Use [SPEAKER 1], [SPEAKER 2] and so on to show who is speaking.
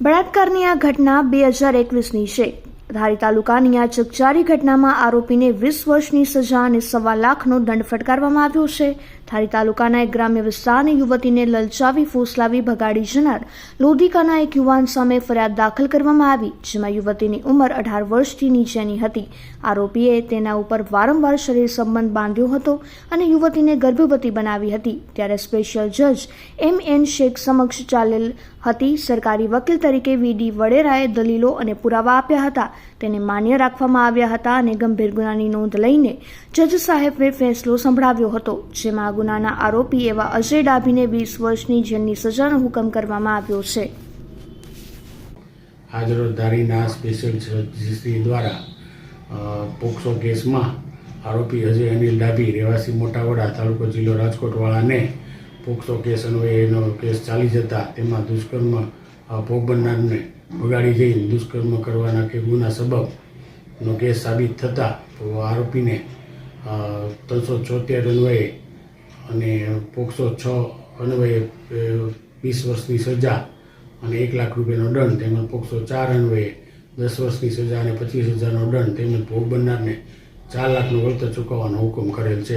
[SPEAKER 1] બળાત્કારની આ ઘટના બે હજાર એકવીસની છે. ધારી તાલુકાની આ ચકચારી ઘટનામાં આરોપીને વીસ વર્ષની સજા અને સવા લાખનો દંડ ફટકારવામાં આવ્યો છે. ધારી તાલુકાના એક ગ્રામ્ય વિસ્તારની યુવતીને લલચાવી, ફોસલાવી, ભગાડી જનાર લોધિકાના એક યુવાન સામે ફરિયાદ દાખલ કરવામાં આવી, જેમાં યુવતીની ઉંમર અઢાર વર્ષથી નીચેની હતી. આરોપીએ તેના ઉપર વારંવાર શરીર સંબંધ બાંધ્યો હતો અને યુવતીને ગર્ભવતી બનાવી હતી. ત્યારે સ્પેશિયલ જજ એમ એન શેખ સમક્ષ ચાલેલ હતી. સરકારી વકીલ તરીકે વીડી વડેરાએ દલીલો અને પુરાવા આપ્યા હતા. તેને માન્ય રાખવામાં આવ્યા હતા અને ગંભીર ગુનાની નોંધ લઈને જજ સાહેબે ફેસલો સંભળાવ્યો હતો, જેમાં ગુનાના આરોપી એવા અજય ડાભીને વીસ વર્ષની જેલની સજાનો હુકમ કરવામાં આવ્યો છે.
[SPEAKER 2] પોક્સો કેસમાં આરોપી અજય અનિલ ડાભી, રહેવાસી મોટાવડા તાલુકો જિલ્લો રાજકોટવાળાને પોક્સો કેસ અન્વયે એનો કેસ ચાલી જતા તેમાં દુષ્કર્મ ભોગ બનનારને બગાડી જઈને દુષ્કર્મ કરવાના કે ગુના સબબનો કેસ સાબિત થતાં આરોપીને ત્રણસો છોતેર અન્વયે અને પોક્સો છ અન્વયે વીસ વર્ષની સજા અને એક લાખ રૂપિયાનો દંડ તેમજ પોક્સો ચાર અન્વયે દસ વર્ષની સજા અને પચીસ હજારનો દંડ તેમજ ભોગ બનનારને ચાર લાખનું વળતર ચૂકવવાનો હુકમ કરેલ છે.